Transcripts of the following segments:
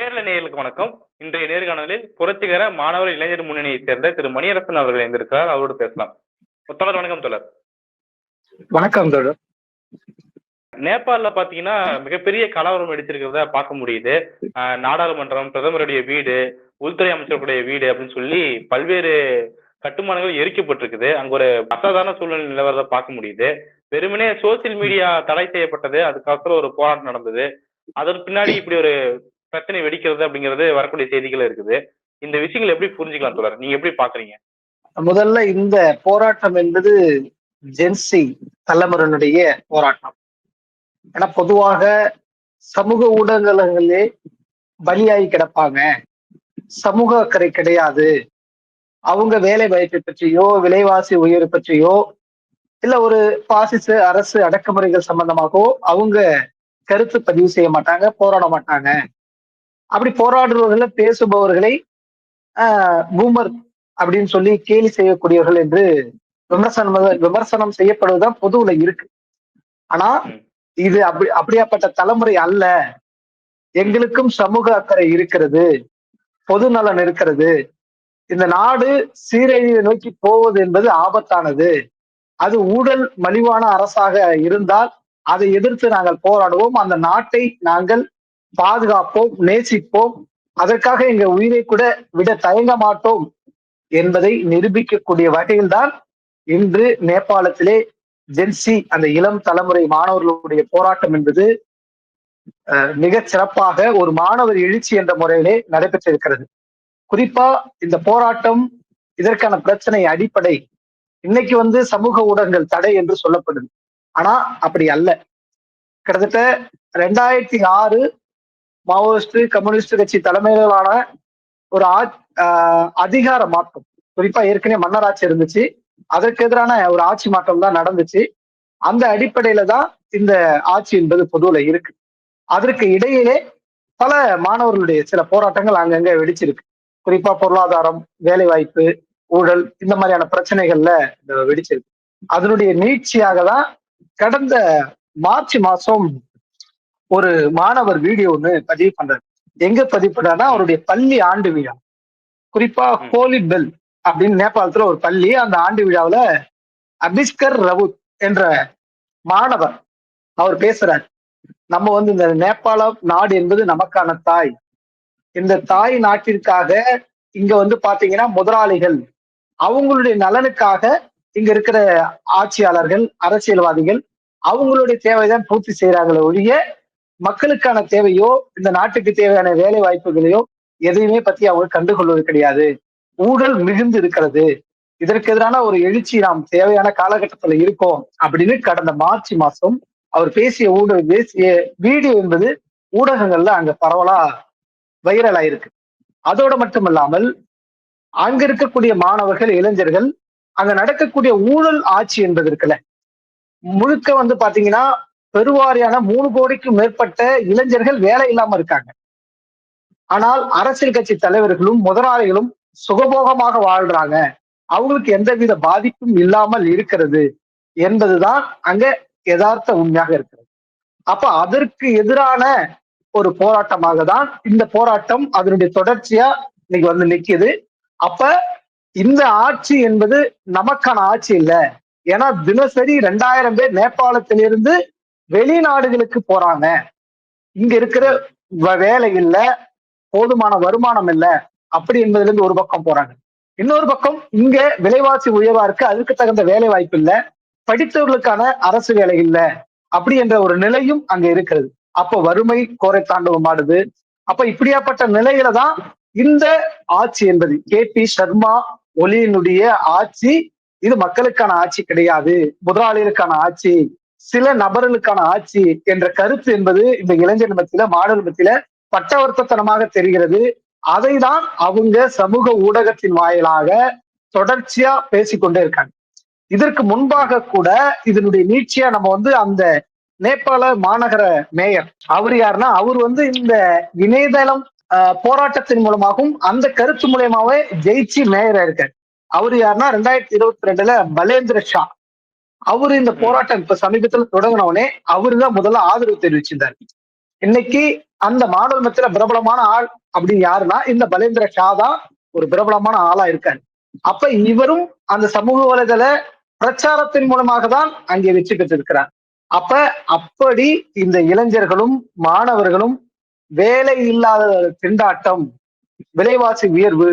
நேர்ல நேயர்களுக்கு வணக்கம். இன்றைய நேர்காணலில் புரட்சிகர மாணவர் இளைஞர் முன்னணியைச் சேர்ந்த திரு மணியரசன் அவர்கள் இருந்திருக்கிறார் அவரோடு பேசலாம். தொடர் வணக்கம் தொடர் வணக்கம் தோழர். நேபாளில பாத்தீங்கன்னா மிகப்பெரிய கலவரம் வெடிச்சிருக்கிறத பார்க்க முடியுது. நாடாளுமன்றம் பிரதமருடைய வீடு உள்துறை அமைச்சருடைய வீடு அப்படின்னு சொல்லி பல்வேறு கட்டுமானங்கள் எரிக்கப்பட்டிருக்குது. அங்க ஒரு அசாதாரண சூழ்நிலை நிலவரத பார்க்க முடியுது. வெறுமனே சோசியல் மீடியா தடை செய்யப்பட்டது. அதுக்கப்புறம் ஒரு போராட்டம் நடந்தது. அதற்கு பின்னாடி இப்படி ஒரு பிரச்சனை வெடிக்கிறது அப்படிங்கிறது வரக்கூடிய செய்திகள் இருக்குது. இந்த விஷயங்களை எப்படி புரிஞ்சுக்கலாம் தொடர் நீங்க எப்படி பாக்குறீங்க? முதல்ல இந்த போராட்டம் என்பது ஜென்சி தலைமுறையினுடைய போராட்டம். ஏன்னா பொதுவாக சமூக ஊடகங்களிலே பலியாகி கிடப்பாங்க. சமூக அக்கறை கிடையாது. அவங்க வேலை வாய்ப்பை பற்றியோ விலைவாசி உயர்வு பற்றியோ இல்ல ஒரு பாசிச அரசு அடக்குமுறைகள் சம்பந்தமாகவோ அவங்க கருத்து பதிவு செய்ய மாட்டாங்க போராட மாட்டாங்க. அப்படி போராடுறவர்களை பேசுபவர்களை பூமர் அப்படின்னு சொல்லி கேலி செய்யக்கூடியவர்கள் என்று விமர்சனம் விமர்சனம் செய்யப்படுவதுதான் பொதுவுல இருக்கு. ஆனா இது அப்படி அப்படியாப்பட்ட தலைமுறை அல்ல. எங்களுக்கும் சமூக அக்கறை இருக்கிறது. பொது நலன் இருக்கிறது. இந்த நாடு சீரழிவை நோக்கி போவது என்பது ஆபத்தானது. அது ஊழல் மலிவான அரசாக இருந்தால் அதை எதிர்த்து நாங்கள் போராடுவோம். அந்த நாட்டை நாங்கள் பாதுகாப்போம் நேசிப்போம் அதற்காக எங்க உயிரை கூட விட தயங்க மாட்டோம் என்பதை நிரூபிக்கக்கூடிய வகையில்தான் இன்று நேபாளத்திலே ஜென்சி அந்த இளம் தலைமுறை மாணவர்களுடைய போராட்டம் என்பது மிக சிறப்பாக ஒரு மாணவர் எழுச்சி என்ற முறையிலே நடைபெற்றிருக்கிறது. குறிப்பா இந்த போராட்டம் இதற்கான பிரச்சனை அடிப்படை. இன்னைக்கு வந்து சமூக ஊடகங்கள் தடை என்று சொல்லப்படுது. ஆனா அப்படி அல்ல. கிட்டத்தட்ட ரெண்டாயிரத்தி ஆறு மாவோயிஸ்ட் கம்யூனிஸ்ட் கட்சி தலைமையிலான ஒரு அதிகார மாற்றம். குறிப்பா ஏற்கனவே மன்னராட்சி இருந்துச்சு. அதற்கு எதிரான ஒரு ஆட்சி மாற்றம் தான் நடந்துச்சு. அந்த அடிப்படையில தான் இந்த ஆட்சி என்பது பொதுவுல இருக்கு. அதற்கு இடையிலே பல மாணவர்களுடைய சில போராட்டங்கள் அங்கங்க வெடிச்சிருக்கு. குறிப்பா பொருளாதாரம் வேலை வாய்ப்பு ஊழல் இந்த மாதிரியான பிரச்சனைகள்ல வெடிச்சிருக்கு. அதனுடைய நீட்சியாக தான் கடந்த மார்ச் மாசம் ஒரு மாணவர் வீடியோ ஒண்ணு பதிவு பண்றாரு. எங்க பதிவு பண்றாருன்னா அவருடைய பள்ளி ஆண்டு விழா. குறிப்பா ஹோலி பெல் அப்படின்னு நேபாளத்துல ஒரு பள்ளி அந்த ஆண்டு விழாவுல அபிஸ்கர் ரவுத் என்ற மாணவர் அவர் பேசுறாரு. நம்ம வந்து இந்த நேபாள நாடு என்பது நமக்கான தாய். இந்த தாய் நாட்டிற்காக இங்க வந்து பாத்தீங்கன்னா முதலாளிகள். அவங்களுடைய நலனுக்காக இங்க இருக்கிற ஆட்சியாளர்கள் அரசியல்வாதிகள் அவங்களுடைய தேவைதான் பூர்த்தி செய்யறாங்களே ஒழிய மக்களுக்கான தேவையோ இந்த நாட்டுக்கு தேவையான வேலை வாய்ப்புகளையோ எதையுமே பத்தி அவங்க கண்டுகொள்வது கிடையாது. ஊழல் மிகுந்து இருக்கிறது. இதற்கு எதிரான ஒரு எழுச்சி நாம் தேவையான காலகட்டத்துல இருக்கோம் அப்படின்னு கடந்த மார்ச் மாசம் அவர் பேசிய ஊடக பேசிய வீடியோ என்பது ஊடகங்கள்ல அங்க பரவலா வைரல் ஆயிருக்கு. அதோட மட்டும் இல்லாமல் அங்க இருக்கக்கூடிய மாணவர்கள் இளைஞர்கள் அங்க நடக்கக்கூடிய ஊழல் ஆட்சி என்பது இருக்குல்ல முழுக்க வந்து பாத்தீங்கன்னா பெருவாரியான மூணு கோடிக்கும் மேற்பட்ட இளைஞர்கள் வேலை இல்லாம இருக்காங்க. ஆனால் அரசியல் கட்சி தலைவர்களும் முதலாளிகளும் சுகபோகமாக வாழ்றாங்க. அவங்களுக்கு எந்தவித பாதிப்பும் இல்லாமல் இருக்கிறது என்பதுதான் அங்க யதார்த்த உண்மையாக இருக்கிறது. அப்ப அதற்கு எதிரான ஒரு போராட்டமாக தான் இந்த போராட்டம் அதனுடைய தொடர்ச்சியா இன்னைக்கு வந்து நிக்குது அப்ப இந்த ஆட்சி என்பது நமக்கான ஆட்சி இல்ல. ஏன்னா தினசரி ரெண்டாயிரம் பேர் நேபாளத்திலிருந்து வெளிநாடுகளுக்கு போறாங்க. இங்க இருக்கிற வேலை இல்ல போதுமான வருமானம் இல்லை அப்படி என்பதுல இருந்து ஒரு பக்கம் போறாங்க. இன்னொரு பக்கம் இங்க விலைவாசி உயர்வா இருக்கு அதுக்கு தகுந்த வேலை வாய்ப்பு இல்லை படித்தவர்களுக்கான அரசு வேலை இல்லை அப்படி என்ற ஒரு நிலையும் அங்க இருக்கிறது. அப்ப வறுமை கோரை தாண்டவம் ஆடுது. அப்ப இப்படியாப்பட்ட நிலையில தான் இந்த ஆட்சி என்பது. கே. பி. சர்மா ஒலியினுடைய ஆட்சி இது மக்களுக்கான ஆட்சி கிடையாது. முதலாளிகளுக்கான ஆட்சி. சில நபர்களுக்கான ஆட்சி என்ற கருத்து என்பது இந்த இளைஞர் மத்தியில மாடல் மத்தியில பட்டவர்த்தத்தனமாக தெரிகிறது. அதை தான் அவங்க சமூக ஊடகத்தின் வாயிலாக தொடர்ச்சியா பேசிக்கொண்டே இருக்காங்க. இதற்கு முன்பாக கூட இதனுடைய நீட்சியா நம்ம வந்து அந்த நேபாள மாநகர மேயர் அவர் யாருன்னா அவர் வந்து இந்த இணையதளம் போராட்டத்தின் மூலமாகவும் அந்த கருத்து மூலயமாவே ஜெயிச்சு மேயரா இருக்காரு. அவர் யாருன்னா ரெண்டாயிரத்தி இருபத்தி ரெண்டுல பலேந்திர ஷா. அவரு இந்த போராட்டம் இப்ப சமீபத்துல தொடங்கினவனே அவரு தான் முதல்ல ஆதரவு தெரிவிச்சிருந்தார் இன்னைக்கு அந்த மாணவர் மத்தியில பிரபலமான ஆள் அப்படின்னு யாருன்னா இந்த பலேந்திர ஷா தான் ஒரு பிரபலமான ஆளா இருக்காரு. அப்ப இவரும் அந்த சமூக வலைதள பிரச்சாரத்தின் மூலமாக தான் அங்கே வெற்றி பெற்றிருக்கிறார். அப்ப அப்படி இந்த இளைஞர்களும் மாணவர்களும் வேலை இல்லாத திண்டாட்டம் விலைவாசி உயர்வு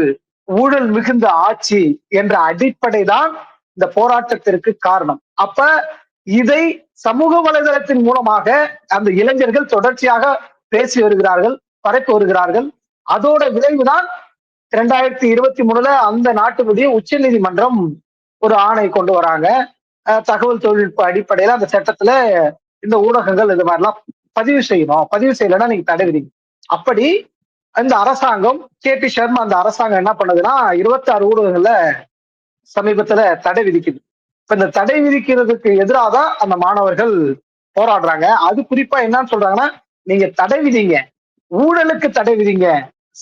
ஊழல் மிகுந்த ஆட்சி என்ற அடிப்படை தான் இந்த போராட்டத்திற்கு காரணம். அப்ப இதை சமூக வலைதளத்தின் மூலமாக அந்த இளைஞர்கள் தொடர்ச்சியாக பேசி வருகிறார்கள் பரப்பி வருகிறார்கள். அதோட விளைவுதான் இரண்டாயிரத்தி இருபத்தி மூணுல அந்த நாட்டினுடைய உச்ச நீதிமன்றம் ஒரு ஆணை கொண்டு வராங்க. அஹ் தகவல் தொழில்நுட்ப அடிப்படையில அந்த சட்டத்துல இந்த ஊடகங்கள் இது மாதிரிலாம் பதிவு செய்யணும். பதிவு செய்யலைன்னா நீங்க தடை அப்படி இந்த அரசாங்கம் கே பி சர்மா அந்த அரசாங்கம் என்ன பண்ணுதுன்னா இருபத்தி ஆறு ஊடகங்கள்ல சமீபத்துல தடை விதிக்குது. இப்ப இந்த தடை விதிக்கிறதுக்கு எதிராக தான் அந்த மாணவர்கள் போராடுறாங்க. அது குறிப்பா என்னன்னு சொல்றாங்கன்னா நீங்க தடை விதிங்க. ஊழலுக்கு தடை விதிங்க.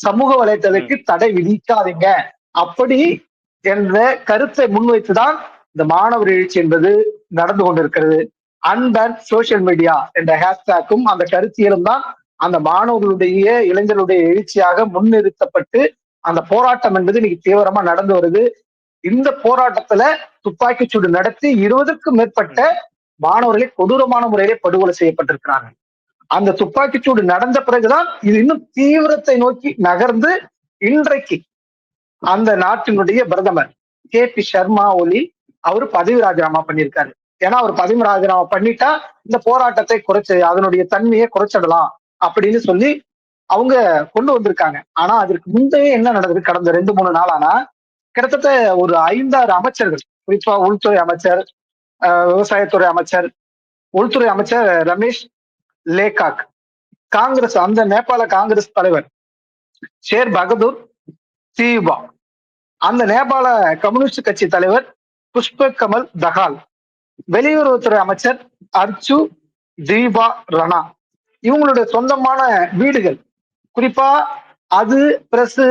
சமூக வலைத்தளத்துக்கு தடை விதிக்காதீங்க. அப்படி என்ற கருத்தை முன்வைத்துதான் இந்த மாணவர் எழுச்சி என்பது நடந்து கொண்டிருக்கிறது. அன்பேன் சோசியல் மீடியா என்ற ஹேஷ்டேக்கும் அந்த கருத்தியலும் தான் அந்த மாணவர்களுடைய இளைஞர்களுடைய எழுச்சியாக முன்னிறுத்தப்பட்டு அந்த போராட்டம் என்பது இன்னைக்கு தீவிரமா நடந்து வருது. இந்த போராட்டத்துல துப்பாக்கிச் சூடு நடத்தி இருபதுக்கும் மேற்பட்ட மாணவர்களை கொடூரமான முறையிலே படுகொலை செய்யப்பட்டிருக்கிறாங்க அந்த துப்பாக்கிச் சூடு நடந்த பிறகுதான் இது இன்னும் தீவிரத்தை நோக்கி நகர்ந்து இன்றைக்கு அந்த நாட்டினுடைய பிரதமர் கே பி சர்மா ஒலி அவர் பதவி ராஜினாமா பண்ணியிருக்காரு. ஏன்னா அவர் பதவி ராஜினாமா பண்ணிட்டா இந்த போராட்டத்தை குறைச்சு அதனுடைய தன்மையை குறைச்சிடலாம் அப்படின்னு சொல்லி அவங்க கொண்டு வந்திருக்காங்க. ஆனா அதற்கு முந்தைய என்ன நடந்தது? கடந்த ரெண்டு மூணு நாளானா கிட்டத்தட்ட ஒரு ஐந்தாறு அமைச்சர்கள். குறிப்பா உள்துறை அமைச்சர் விவசாயத்துறை அமைச்சர் உள்துறை அமைச்சர் ரமேஷ் லேகாக். காங்கிரஸ் அந்த நேபாள காங்கிரஸ் தலைவர் ஷேர் பகதூர் தீபா அந்த நேபாள கம்யூனிஸ்ட் கட்சி தலைவர் புஷ்ப கமல் தகால். வெளியுறவுத்துறை அமைச்சர் அர்ச்சு தீபா ரணா. இவங்களுடைய சொந்தமான வீடுகள். குறிப்பா அது பிரஸ்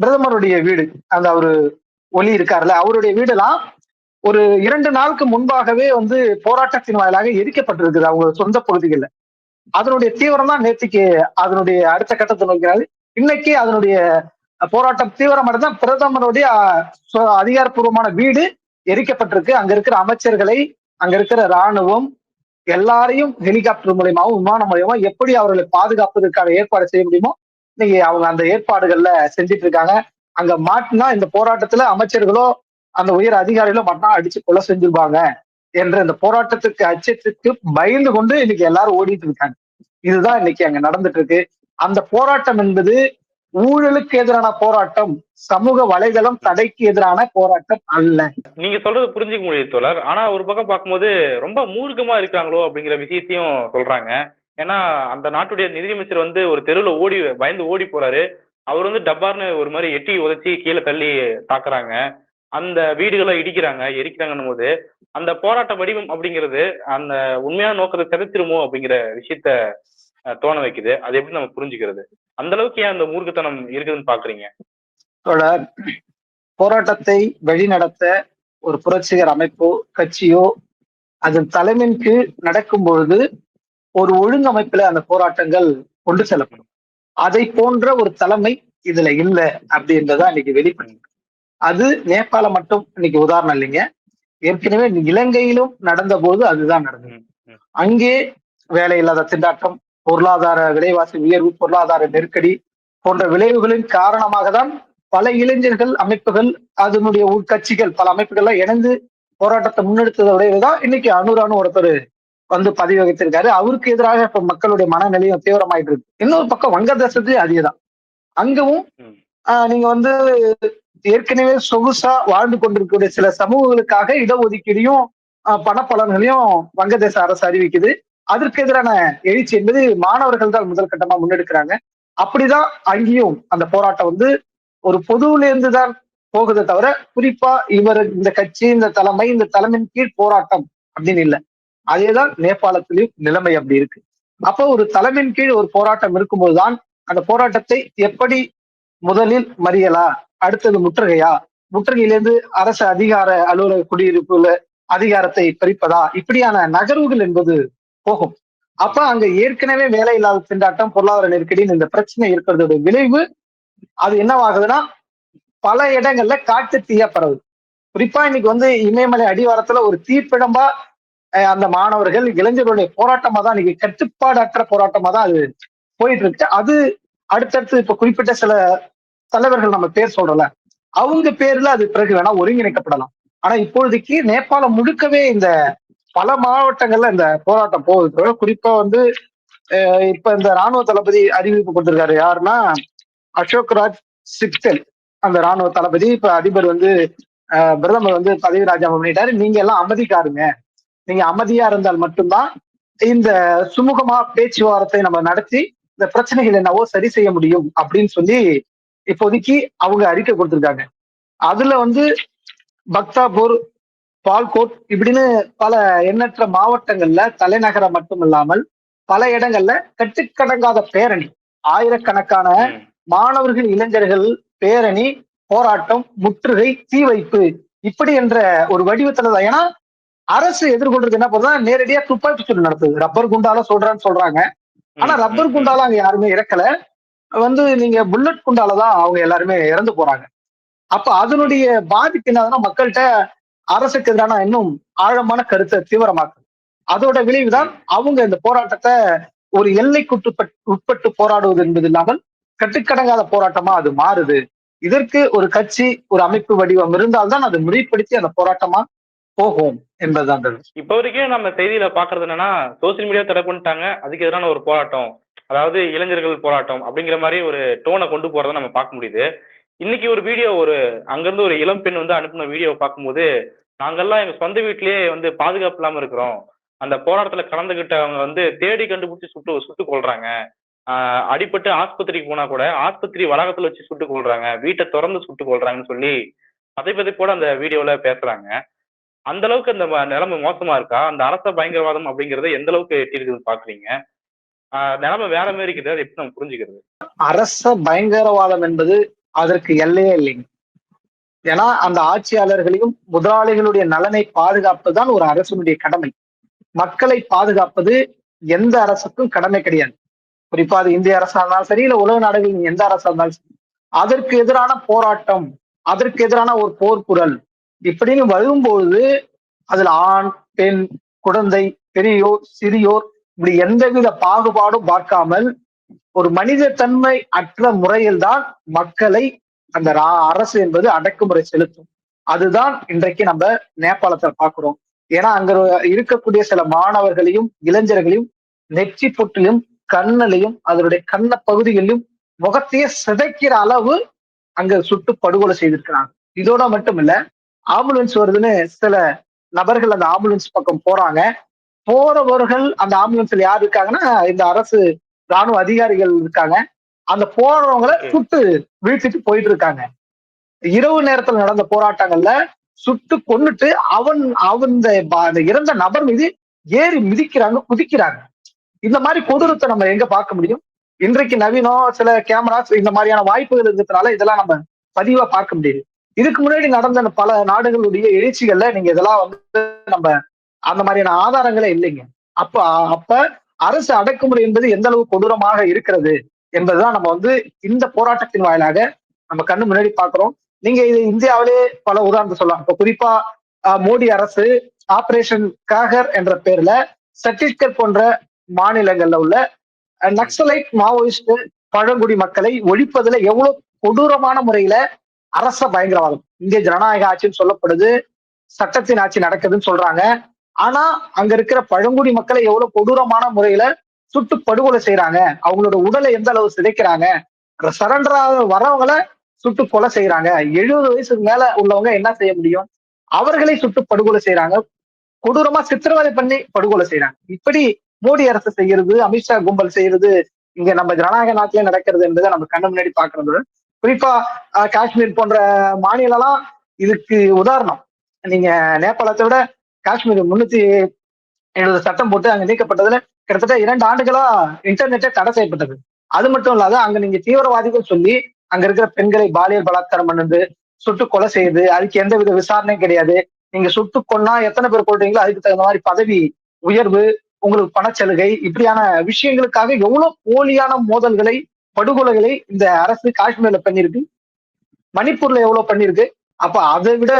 பிரதமருடைய வீடு. அந்த அவரு ஒலி இருக்காருல்ல அவருடைய வீடெல்லாம் ஒரு இரண்டு நாளுக்கு முன்பாகவே வந்து போராட்டத்தின் வாயிலாக எரிக்கப்பட்டிருக்குது அவங்க சொந்த பகுதிகளில். அதனுடைய தீவிரம் தான் நேற்றுக்கு அதனுடைய அடுத்த கட்டத்தை நோக்கிறாரு. இன்னைக்கு அதனுடைய போராட்டம் தீவிரமடைந்தா பிரதமருடைய அதிகாரப்பூர்வமான வீடு எரிக்கப்பட்டிருக்கு. அங்க இருக்கிற அமைச்சர்களை அங்க இருக்கிற ராணுவம் எல்லாரையும் ஹெலிகாப்டர் மூலியமாகவும் விமானம் மூலியமா எப்படி அவர்களை பாதுகாப்பதற்கான ஏற்பாடு செய்ய முடியுமோ இன்னைக்கு அவங்க அந்த ஏற்பாடுகள்ல செஞ்சுட்டு இருக்காங்க அங்க மாட்டினா இந்த போராட்டத்துல அமைச்சர்களோ அந்த உயர் அதிகாரிகளோ மாட்டினா அடிச்சு கொலை செஞ்சிருப்பாங்க என்ற இந்த போராட்டத்துக்கு அச்சத்துக்கு பயந்து கொண்டு இன்னைக்கு எல்லாரும் ஓடிட்டு இருக்காங்க. இதுதான் இன்னைக்கு அங்க நடந்துட்டு இருக்கு அந்த போராட்டம் என்பது ஊழலுக்கு எதிரான போராட்டம் சமூக வலைதளம் தடைக்கு எதிரான போராட்டம் அல்ல. நீங்க சொல்றது புரிஞ்சுக்க முடியாது தோழர். ஆனா ஒரு பக்கம் பார்க்கும்போது ரொம்ப மூர்க்கமா இருக்காங்களோ அப்படிங்கிற விஷயத்தையும் சொல்றாங்க. ஏன்னா அந்த நாட்டுடைய நிதியமைச்சர் வந்து ஒரு தெருவில் ஓடி பயந்து ஓடி போறாரு. அவர் வந்து டப்பார்னு ஒரு மாதிரி எட்டி உதைச்சி கீழே தள்ளி தாக்குறாங்க. அந்த வீடுகளை இடிக்கிறாங்க எரிக்கிறாங்கன்னும் போது அந்த போராட்ட வடிவம் அப்படிங்கிறது அந்த உண்மையான நோக்கத்தை செலுத்திருமோ அப்படிங்கிற விஷயத்த தோண வைக்குது. அது எப்படி நம்ம புரிஞ்சுக்கிறது? அந்த அளவுக்கு ஏன் அந்த மூர்க்கத்தனம் இருக்குதுன்னு பாக்குறீங்க? போராட்டத்தை வழிநடத்த ஒரு புரட்சிகர் அமைப்போ கட்சியோ அதன் தலைமையின் கீழ் நடக்கும் பொழுது ஒரு ஒழுங்கமைப்புல அந்த போராட்டங்கள் கொண்டு செல்லப்படும். அதை போன்ற ஒரு தலைமை இதுல இல்ல அப்படின்றதா இன்னைக்கு வெளிப்படும் அது நேபாளம் மட்டும் இன்னைக்கு உதாரணம் இல்லைங்க. ஏற்கனவே இலங்கையிலும் நடந்த போது அதுதான் நடந்தது. அங்கே வேலை இல்லாத திண்டாட்டம் பொருளாதார விலைவாசி உயர்வு பொருளாதார நெருக்கடி போன்ற விளைவுகளின் காரணமாக தான் பல இளைஞர்கள் அமைப்புகள் அதனுடைய உட்கட்சிகள் பல அமைப்புகள்லாம் இணைந்து போராட்டத்தை முன்னெடுத்ததை விளைவுதான் இன்னைக்கு அனுரானு ஒருத்தர் வந்து பதிவு வகித்திருக்காரு அவருக்கு எதிராக இப்ப மக்களுடைய மனநிலையும் தீவிரமாயிட்டு இருக்கு இன்னொரு பக்கம் வங்கதேசத்துலயும் அதேதான். அங்கவும் நீங்க வந்து ஏற்கனவே சொகுசா வாழ்ந்து கொண்டிருக்கக்கூடிய சில சமூகங்களுக்காக இடஒதுக்கீடையும் பணப்பலன்களையும் வங்கதேச அரசு அறிவிக்குது. அதற்கு எதிரான எழுச்சி என்பது மாணவர்கள் தான் முதல் கட்டமா முன்னெடுக்கிறாங்க. அப்படிதான் அங்கேயும் அந்த போராட்டம் வந்து ஒரு பொதுவுல இருந்து தான் போகுதே தவிர குறிப்பா இவர் இந்த கட்சி இந்த தலைமை இந்த தலைமையின் கீழ் போராட்டம் அப்படின்னு இல்லை. அதேதான் நேபாளத்திலும் நிலைமை அப்படி இருக்கு. அப்போ ஒரு தலைமையின் கீழ் ஒரு போராட்டம் இருக்கும்போதுதான் அந்த போராட்டத்தை எப்படி முதலில் மறியலா? அடுத்தது முற்றுகையா? முற்றுகையிலிருந்து அரசு அதிகார அலுவலக குடியிருப்புல அதிகாரத்தை பறிப்பதா? இப்படியான நகர்வுகள் என்பது போகும். அப்ப அங்க ஏற்கனவே வேலை இல்லாத திண்டாட்டம் பொருளாதார நெருக்கடின்னு இந்த பிரச்சனை இருக்கிறதோட விளைவு அது என்னவாகுதுன்னா பல இடங்கள்ல காட்டு தீயா பரவுது. குறிப்பா இன்னைக்கு வந்து இமயமலை அடிவாரத்துல ஒரு தீப்பிழம்பா அந்த மாணவர்கள் இளைஞர்களுடைய போராட்டமா தான் இன்னைக்கு கட்டுப்பாடற்ற போராட்டமா தான் அது போயிட்டு இருக்கு அது அடுத்தடுத்து இப்ப குறிப்பிட்ட சில தலைவர்கள் நம்ம பேர் சொல்றல அவங்க பேர்ல அது பிறகு வேணா ஒருங்கிணைக்கப்படலாம். ஆனா இப்பொழுதைக்கு நேபாளம் முழுக்கவே இந்த பல மாவட்டங்கள்ல இந்த போராட்டம் போகுது. குறிப்பா வந்து இப்ப இந்த ராணுவ தளபதி அறிவிப்பு கொடுத்திருக்காரு யாருன்னா அசோக் ராஜ் சிக்தல். அந்த ராணுவ தளபதி இப்ப அதிபர் வந்து பிரதமர் வந்து பதவி ராஜினாமா பண்ணிட்டாரு நீங்க எல்லாம் அமைதிக்காருங்க நீங்க அமைதியா இருந்தால் மட்டும்தான் இந்த சுமூகமா பேச்சுவார்த்தை நம்ம நடத்தி இந்த பிரச்சனைகள் என்னவோ சரி செய்ய முடியும் அப்படின்னு சொல்லி இப்போதைக்கு அவங்க அறிக்கை கொடுத்திருக்காங்க. அதுல வந்து பக்தாபூர் பால்கோட் இப்படின்னு பல எண்ணற்ற மாவட்டங்கள்ல தலைநகரம் மட்டும் இல்லாமல் பல இடங்கள்ல கட்டுக்கடங்காத பேரணி. ஆயிரக்கணக்கான. மாணவர்கள் இளைஞர்கள் பேரணி போராட்டம் முற்றுகை தீ வைப்பு இப்படி என்ற ஒரு வடிவத்துல தான். ஏன்னா அரசு எதிர்கொள்றது என்ன பண்ணுறா நேரடியா துப்பாக்கி சூடு நடத்துது. ரப்பர் குண்டால சொல்றான்னு சொல்றாங்க. ஆனா ரப்பர் குண்டால அங்க யாருமே இறக்கல. வந்து நீங்க புல்லட் குண்டால தான் அவங்க எல்லாருமே இறந்து போறாங்க. அப்ப அதனுடைய பாதிப்பு என்னதுன்னா மக்கள்கிட்ட அரசுக்கு எதிரான இன்னும் ஆழமான கருத்தை தீவிரமாக்குது. அதோட விளைவுதான் அவங்க இந்த போராட்டத்தை ஒரு எல்லைக்குட்பட்டு உட்பட்டு போராடுவது என்பது இல்லாமல் கட்டுக்கடங்காத போராட்டமா அது மாறுது. இதற்கு ஒரு கட்சி ஒரு அமைப்பு வடிவம் இருந்தால்தான் அது முறைப்படுத்தி அந்த போராட்டமா போகும். என்பதுதான் இப்ப வரைக்கும் நம்ம செய்தியில பாக்குறது என்னன்னா சோசியல் மீடியா தடை பண்ணிட்டாங்க அதுக்கு எதிரான ஒரு போராட்டம். அதாவது இளைஞர்கள் போராட்டம் அப்படிங்கிற மாதிரி ஒரு டோனை கொண்டு போறதை நம்ம பார்க்க முடியுது. இன்னைக்கு ஒரு வீடியோ ஒரு அங்கிருந்து ஒரு இளம் பெண் வந்து அனுப்பின வீடியோவை பார்க்கும்போது நாங்கெல்லாம் எங்க சொந்த வீட்டிலேயே வந்து பாதுகாப்பு இல்லாம இருக்கிறோம். அந்த போராட்டத்துல கலந்துகிட்டவங்க வந்து தேடி கண்டுபிடிச்சு சுட்டு சுட்டு கொள்றாங்க ஆஹ் அடிபட்டு ஆஸ்பத்திரிக்கு போனா கூட ஆஸ்பத்திரி வளாகத்துல வச்சு சுட்டு கொள்றாங்க வீட்டை திறந்து சுட்டு கொள்றாங்கன்னு சொல்லி பதை பதை கூட அந்த வீடியோல பேசுறாங்க. அந்த அளவுக்கு அந்த நிலைமை மோசமா இருக்கா? அந்த அரச பயங்கரவாதம் அப்படிங்கறத எந்த அளவுக்கு எட்டிருக்குதுன்னு பாக்குறீங்க? ஆஹ் நிலைமை வேற மாதிரி இருக்குது. அதை எப்படி நம்ம புரிஞ்சுக்கிறது? அரச பயங்கரவாதம் என்பது அதற்கு எல்லையே இல்லைங்க. ஏன்னா அந்த ஆட்சியாளர்களையும் முதலாளிகளுடைய நலனை பாதுகாப்பது தான் ஒரு அரசனுடைய கடமை. மக்களை பாதுகாப்பது எந்த அரசுக்கும் கடமை கிடையாது. குறிப்பா அது இந்திய அரசா இருந்தாலும் சரி இல்ல உலக நாடுகளின் எந்த அரசா இருந்தாலும் சரி. அதற்கு எதிரான போராட்டம் அதற்கு எதிரான ஒரு போர்க்குரல் இப்படின்னு வரும்பொழுது அதுல ஆண் பெண் குழந்தை பெரியோர் சிறியோர் இப்படி எந்தவித பாகுபாடும் பார்க்காமல் ஒரு மனித தன்மை அற்ற முறையில் தான் மக்களை அந்த ரா- அரசு என்பது அடக்குமுறை செலுத்தும். அதுதான் இன்றைக்கு நம்ம நேபாளத்துல பார்க்கிறோம் ஏன்னா அங்க இருக்கக்கூடிய சில மாணவர்களையும் இளைஞர்களையும் நெற்றி பொட்டிலும் கண்ணிலையும் அதனுடைய கண்ண பகுதிகளிலும் முகத்தையே சிதைக்கிற அளவு அங்க சுட்டு படுகொலை செய்திருக்கிறாங்க. இதோட மட்டும் இல்ல ஆம்புலன்ஸ் வருதுன்னு சில நபர்கள் அந்த ஆம்புலன்ஸ் பக்கம் போறாங்க. போறவர்கள் அந்த ஆம்புலன்ஸ்ல யார் இருக்காங்கன்னா இந்த அரசு ராணுவ அதிகாரிகள் இருக்காங்க. அந்த போறவங்களை. சுட்டு வீழ்த்திட்டு போயிட்டு இருக்காங்க இரவு நேரத்துல நடந்த போராட்டங்கள்ல சுட்டு கொன்னுட்டு அவன் அவன் இறந்த நபர் மீது ஏறி மிதிக்கிறாங்க குதிக்கிறாங்க. இந்த மாதிரி கொடூரத்தை நம்ம எங்க பார்க்க முடியும்? இன்றைக்கு நவீனம் சில கேமராஸ் இந்த மாதிரியான வாய்ப்புகள் இருக்கிறதுனால இதெல்லாம் நம்ம பதிவா பார்க்க முடியுது. இதுக்கு முன்னாடி நடந்த பல நாடுகளுடைய எழுச்சிகள்ல நீங்க இதெல்லாம் வந்து நம்ம அந்த மாதிரியான ஆதாரங்களே இல்லைங்க. அப்ப அப்ப அரசு அடக்குமுறை என்பது எந்த அளவு கொடூரமாக இருக்கிறது என்பதுதான் நம்ம வந்து இந்த போராட்டத்தின் வாயிலாக நம்ம கண்ணு முன்னாடி பாக்குறோம் நீங்க இது இந்தியாவிலே பல உதாரணத்தை சொல்லலாம். இப்ப குறிப்பா மோடி அரசு ஆபரேஷன் காகர் என்ற பேர்ல சத்தீஸ்கர் போன்ற மாநிலங்கள்ல உள்ள நக்சலைட் மாவோயிஸ்ட் பழங்குடி மக்களை ஒழிப்பதுல எவ்வளவு கொடூரமான முறையில அரச பயங்கரவாதம். இந்திய ஜனநாயக ஆட்சின்னு சொல்லப்படுது சட்டத்தின் ஆட்சி நடக்குதுன்னு சொல்றாங்க. ஆனா அங்க இருக்கிற பழங்குடி மக்களை எவ்வளவு கொடூரமான முறையில சுட்டு படுகொலை செய்யறாங்க அவங்களோட உடலை எந்த அளவு சிதைக்கிறாங்க? சரண்டராக வரவங்களை சுட்டு கொலை செய்யறாங்க எழுபது வயசுக்கு மேல உள்ளவங்க என்ன செய்ய முடியும்? அவர்களை சுட்டு படுகொலை செய்யறாங்க கொடூரமா சித்திரவதை பண்ணி படுகொலை செய்யறாங்க இப்படி மோடி அரசு செய்யறது அமித்ஷா கும்பல் செய்யறது இங்க நம்ம ஜனநாயக நாட்டிலே நடக்கிறது என்பதை நம்ம கண்ணு முன்னாடி பாக்குறது குறிப்பா காஷ்மீர் போன்ற மாநிலம்லாம் இதுக்கு உதாரணம். நீங்க நேபாளத்தை விட காஷ்மீர் முன்னூத்தி எழுபது சட்டம் போட்டு அங்க நீக்கப்பட்டதுல கிட்டத்தட்ட இரண்டு ஆண்டுகளா இன்டர்நெட்டே தடை செய்யப்பட்டது. அது மட்டும் இல்லாத அங்க நீங்க தீவிரவாதிகள் சொல்லி அங்க இருக்கிற பெண்களை பாலியல் பலாத்காரம் பண்ணுது சுட்டு கொலை செய்யுது அதுக்கு எந்த வித விசாரணையும் கிடையாது. நீங்க சுட்டு கொன்னா எத்தனை பேர் கொள்றீங்களோ அதுக்கு தகுந்த மாதிரி பதவி உயர்வு உங்களுக்கு பணச்சலுகை இப்படியான விஷயங்களுக்காக எவ்வளவு போலியான மோதல்களை படுகொலைகளை இந்த அரசு காஷ்மீர்ல பண்ணிருக்கு. மணிப்பூர்ல எவ்வளவு பண்ணிருக்கு? அப்ப அதை விட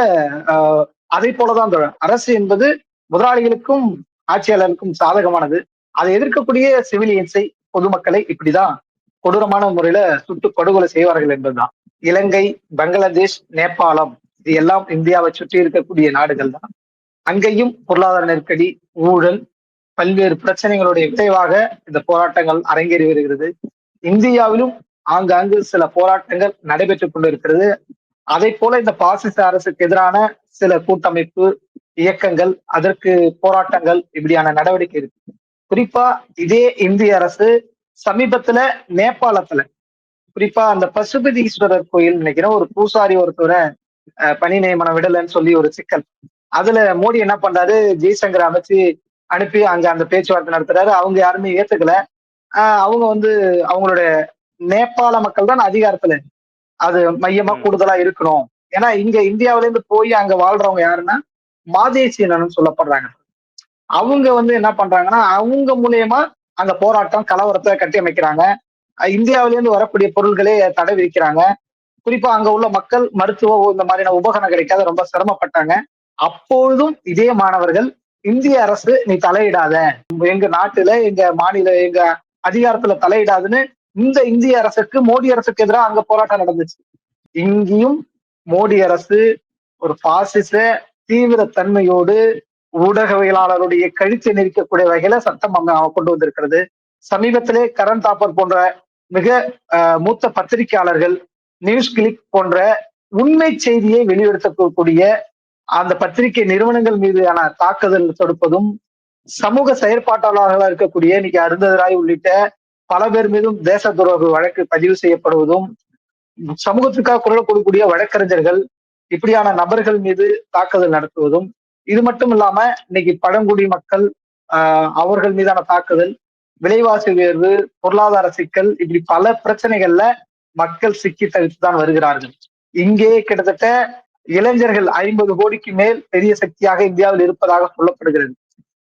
ஆஹ், அதை போலதான் அந்த அரசு என்பது முதலாளிகளுக்கும் ஆட்சியாளருக்கும் சாதகமானது. அதை எதிர்க்கக்கூடிய சிவிலியன்ஸை பொதுமக்களை இப்படிதான் கொடூரமான முறையில சுட்டு படுகொலை செய்வார்கள் என்பதுதான். இலங்கை பங்களாதேஷ் நேபாளம் இது எல்லாம் இந்தியாவை சுற்றி இருக்கக்கூடிய நாடுகள் தான் அங்கேயும் பொருளாதார நெருக்கடி ஊழல் பல்வேறு பிரச்சனைகளுடைய விளைவாக இந்த போராட்டங்கள் அரங்கேறி வருகிறது. இந்தியாவிலும் ஆங்காங்கு சில போராட்டங்கள் நடைபெற்றுக் கொண்டிருக்கிறது. அதை போல இந்த பாசிச அரசுக்கு எதிரான சில கூட்டமைப்பு இயக்கங்கள் அதற்கு போராட்டங்கள் இப்படியான நடவடிக்கை இருக்கு. குறிப்பா இதே இந்திய அரசு சமீபத்துல நேபாளத்துல குறிப்பா அந்த பசுபதீஸ்வரர் கோயில் நினைக்கிறேன் ஒரு பூசாரி ஒருத்தரை அஹ், பணி நியமனம் விடலைன்னு சொல்லி ஒரு சிக்கல். அதுல மோடி என்ன பண்றாரு ஜெய்சங்கர் அமைச்சு அனுப்பி அங்க அந்த பேச்சுவார்த்தை நடத்துறாரு. அவங்க யாருமே ஏத்துக்கல. அவங்க வந்து அவங்களுடைய நேபாள மக்கள் தான் அதிகாரத்துல. அது மையமா. கூடுதலா இருக்கணும். ஏன்னா இங்க இந்தியாவில இருந்து போய் அங்க வாழ்றவங்க யாருன்னா மாதேசியனன்னு சொல்லப்படுறாங்க. அவங்க வந்து என்ன பண்றாங்கன்னா அவங்க மூலியமா அங்க போராட்டம் கலவரத்தை கட்டியமைக்கிறாங்க இந்தியாவில இருந்து வரக்கூடிய பொருள்களே தடை விதிக்கிறாங்க. குறிப்பா அங்க உள்ள மக்கள் மருத்துவ இந்த மாதிரியான உபகரணம் கிடைக்காத ரொம்ப சிரமப்பட்டாங்க. அப்பொழுதும் இதே மாணவர்கள் இந்திய அரசு நீ தலையிடாத. எங்க நாட்டுல எங்க மாநில எங்க அதிகாரத்துல தலையிடாதுன்னு இந்த இந்திய அரசுக்கு மோடி அரசுக்கு எதிராக அங்க போராட்டம் நடந்துச்சு. இங்கேயும் மோடி அரசு ஒரு பாசிச தீவிர தன்மையோடு ஊடகவியலாளருடைய கழுத்தை நெரிக்கக்கூடிய வகையில சட்டம் அங்க கொண்டு வந்திருக்கிறது. சமீபத்திலே கரண் தாப்பர் போன்ற மிக அஹ், மூத்த பத்திரிகையாளர்கள் நியூஸ் கிளிக் போன்ற உண்மை செய்தியை வெளிப்படுத்தக்கூடிய அந்த பத்திரிகை நிறுவனங்கள் மீதான தாக்குதல் தொடுப்பதும் சமூக செயற்பாட்டாளர்களாக இருக்கக்கூடிய இன்னைக்கு அருந்ததராய் உள்ளிட்ட பல பேர் மீதும் தேச துரோக வழக்கு பதிவு செய்யப்படுவதும் சமூகத்திற்காக குரல் கொடுக்கக்கூடிய வழக்கறிஞர்கள் இப்படியான நபர்கள் மீது தாக்குதல் நடத்துவதும் இது மட்டும் இல்லாம இன்னைக்கு பழங்குடி மக்கள் ஆஹ் அவர்கள் மீதான தாக்குதல் விலைவாசி உயர்வு பொருளாதார சிக்கல் இப்படி பல பிரச்சனைகள்ல மக்கள் சிக்கி தவித்துதான் வருகிறார்கள். இங்கே கிட்டத்தட்ட இளைஞர்கள் ஐம்பது கோடிக்கு மேல் பெரிய சக்தியாக இந்தியாவில் இருப்பதாக சொல்லப்படுகிறது.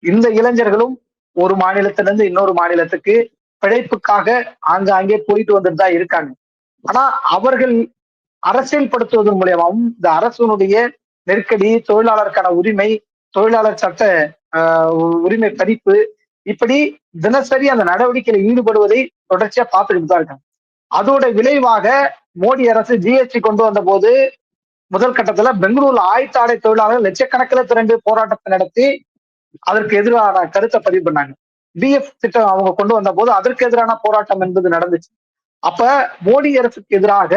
இந்த இளைஞர்களும் ஒரு மாநிலத்திலிருந்து இன்னொரு மாநிலத்துக்கு பிழைப்புக்காக ஆங்காங்கே போயிட்டு வந்துட்டு தான் இருக்காங்க. ஆனா அவர்கள் அரசியல் படுத்துவதன் மூலியமாகவும் இந்த அரசனுடைய நெருக்கடி தொழிலாளருக்கான உரிமை தொழிலாளர் சட்ட ஆஹ், உரிமை பறிப்பு இப்படி தினசரி அந்த நடவடிக்கையில் ஈடுபடுவதை தொடர்ச்சியா பார்த்துக்கிட்டு தான் இருக்காங்க. அதோட விளைவாக மோடி அரசு ஜிஎஸ்டி கொண்டு வந்த போது முதல் கட்டத்துல பெங்களூர்ல ஆயத்தாடை தொழிலாளர்கள் லட்சக்கணக்கில் திரண்டு போராட்டத்தை நடத்தி அதற்கு எதிரான கருத்தை பதிவு பண்ணாங்க. பிஎஃப் திட்டம் அவங்க கொண்டு வந்த போது அதற்கு எதிரான போராட்டம் என்பது நடந்துச்சு. அப்ப மோடி அரசுக்கு எதிராக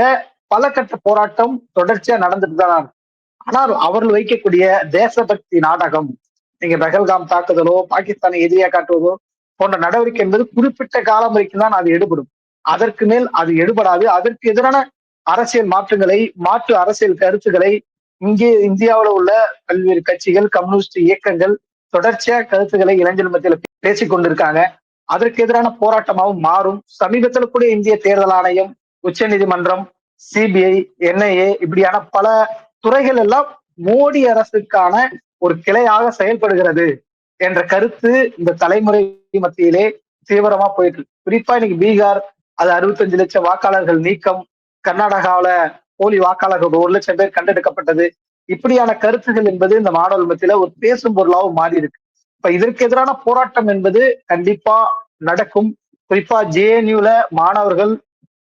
பல கட்ட போராட்டம் தொடர்ச்சியா நடந்துட்டு தான் ஆனால் அவர்கள் வைக்கக்கூடிய தேசபக்தி நாடகம் நீங்க பெஹல்காம் தாக்குதலோ பாகிஸ்தானை எதிரியா காட்டுவதோ போன்ற நடவடிக்கை என்பது குறிப்பிட்ட காலம் வரைக்கும் தான் அது எடுபடும். அதற்கு மேல் அது எடுபடாது. அதற்கு எதிரான அரசியல் மாற்றங்களை மாற்று அரசியல் கருத்துக்களை இங்கே இந்தியாவில் உள்ள பல்வேறு கட்சிகள் கம்யூனிஸ்ட் இயக்கங்கள் தொடர்ச்சியா கருத்துக்களை இளைஞர் மத்தியில பேசிக் கொண்டிருக்காங்க. அதற்கு எதிரான போராட்டமாகவும் மாறும். சமீபத்தில் கூட இந்திய தேர்தல் ஆணையம் உச்சநீதிமன்றம் சிபிஐ என்ஐஏ இப்படியான பல துறைகள் எல்லாம் மோடி அரசுக்கான ஒரு கிளையாக செயல்படுகிறது என்ற கருத்து இந்த தலைமுறை மத்தியிலே தீவிரமா போயிட்டு இருக்கு. குறிப்பா இன்னைக்கு பீகார் அது அறுபத்தஞ்சு லட்சம் வாக்காளர்கள் நீக்கம். கர்நாடகாவில போலி வாக்காளர்கள் ஒரு லட்சம் பேர் கண்டெடுக்கப்பட்டது. இப்படியான கருத்துகள் என்பது இந்த மாணவர்கள் மத்தியில ஒரு பேசும் பொருளாகவும் மாறி இருக்கு. இப்ப இதற்கு எதிரான போராட்டம் என்பது கண்டிப்பா நடக்கும். குறிப்பா ஜேஎன்யூல மாணவர்கள்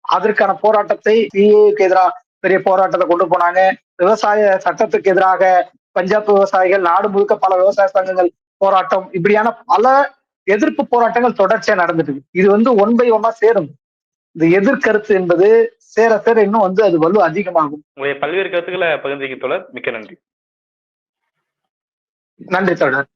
அதற்கான போராட்டத்தை சிஏக்கு எதிராக பெரிய போராட்டத்தை கொண்டு போனாங்க. விவசாய சட்டத்துக்கு எதிராக பஞ்சாப் விவசாயிகள் நாடு முழுக்க பல விவசாய சங்கங்கள் போராட்டம் இப்படியான பல எதிர்ப்பு போராட்டங்கள் தொடர்ச்சியா நடந்துட்டு இது வந்து ஒன் பை ஒன்னா சேரும். இந்த எதிர்கருத்து என்பது சேர சேர இன்னும் வந்து அது வலு அதிகமாகும். உங்களுடைய பல்வேறு கருத்துக்களை பகிர்ந்தீங்க தோழர் மிக்க நன்றி. நன்றி தொடர்